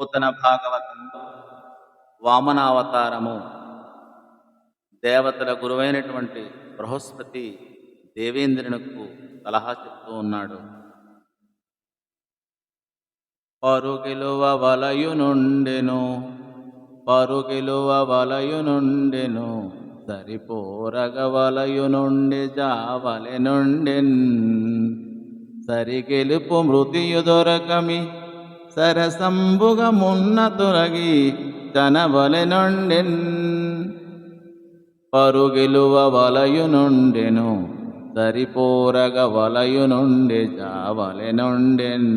నూతన భాగవతం వామనావతారము. దేవతల గురువైనటువంటి బృహస్పతి దేవేంద్రునికు సలహా చెప్తూ ఉన్నాడు. పరుగిలువ వలయునుండెను పరుగిలువ వలయునుండెను సరిపోరగ వలయునుండి జావలి నుండెన్ సరిగెలుపు మృతియు దొరకమి సరసంబుగమున్న తొలగి తనవలె నుండెన్. పరుగిలువ వలయు నుండెను సరిపోరగ వలయు నుండి చావలె నుండెన్.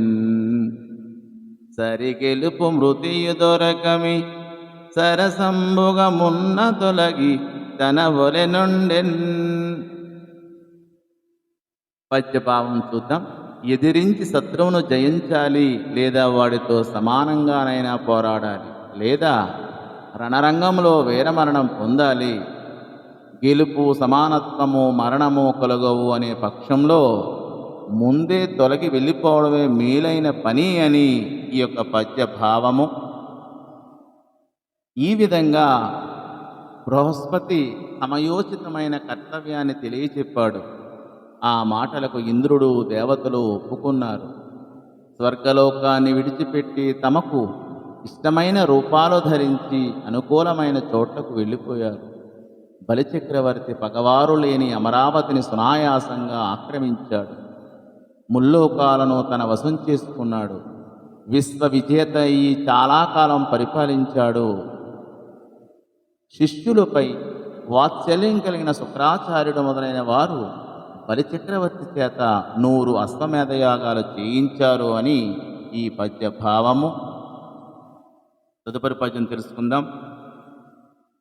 సరిగెలుపు మృతియు దొరకమి సరసంబుగమున్న తొలగి తన వలె నుండెన్. పద్యభావం చూద్దాం. ఎదిరించి శత్రువును జయించాలి లేదా వాడితో సమానంగానైనా పోరాడాలి లేదా రణరంగంలో వీరమరణం పొందాలి? గెలుపు సమానత్వము మరణము కలగవు అనే పక్షంలో ముందే తొలగి వెళ్ళిపోవడమే మేలైన పని అని ఈ యొక్క పద్య భావము ఈ విధంగా బృహస్పతి సమయోచితమైన కర్తవ్యాన్ని తెలియచెప్పాడు. ఆ మాటలకు ఇంద్రుడు దేవతలు ఒప్పుకున్నారు. స్వర్గలోకాన్ని విడిచిపెట్టి తమకు ఇష్టమైన రూపాలు ధరించి అనుకూలమైన చోట్లకు వెళ్ళిపోయారు. బలిచక్రవర్తి పగవారు లేని అమరావతిని సునాయాసంగా ఆక్రమించాడు. ముల్లోకాలను తన వశం చేసుకున్నాడు. విశ్వ విజేత ఈ చాలా కాలం పరిపాలించాడు. శిష్యులపై వాత్సల్యం కలిగిన శుక్రాచార్యుడు మొదలైన వారు బలిచక్రవర్తి చేత నూరు అశ్వమేధయాగాలు చేయించారు అని ఈ పద్య భావము తదుపరి పద్యం తెలుసుకుందాం.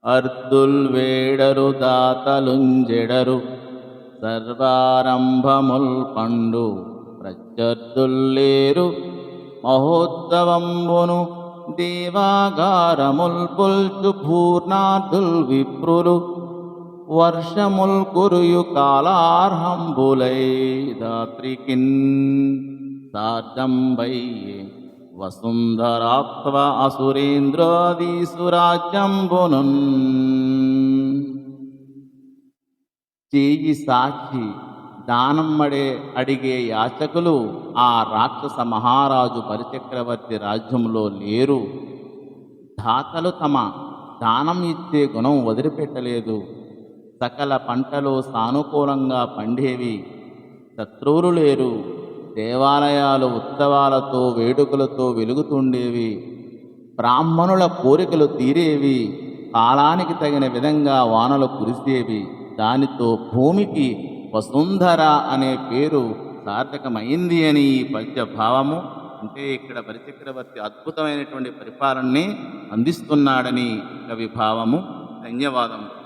అర్దుల్ వేడరు దాతలుంజెడరు సర్వారంభముల్ పండు ప్రత్యర్థుల్లేరు మహోత్సవంబును దేవాగారముల్ పుల్చు పూర్ణార్థుల్ విప్రులు వర్షముల్ కురియు కాలార్హంబులై దాత్రికిన్ సార్జంబయ్యే వసుంధరాత్వ అసురేంద్రాదీసురాజ్యంబునున్ చేయి సాక్షి దానమ్మడే అడిగే యాచకులు ఆ రాక్షస మహారాజు బలిచక్రవర్తి రాజ్యంలో లేరు దాతలు తమ దానం ఇచ్చే గుణం వదిలిపెట్టలేదు సకల పంటలు సానుకూలంగా పండేవి. శత్రువులు లేరు. దేవాలయాలు ఉత్సవాలతో వేడుకలతో వెలుగుతుండేవి. బ్రాహ్మణుల కోరికలు తీరేవి. కాలానికి తగిన విధంగా వానలు కురిసేవి. దానితో భూమికి వసుంధర అనే పేరు సార్థకమైంది అని ఈ పద్య భావము అంటే ఇక్కడ పరిచక్రవర్తి అద్భుతమైనటువంటి పరిపాలనని అందిస్తున్నాడని కవి భావము ధన్యవాదము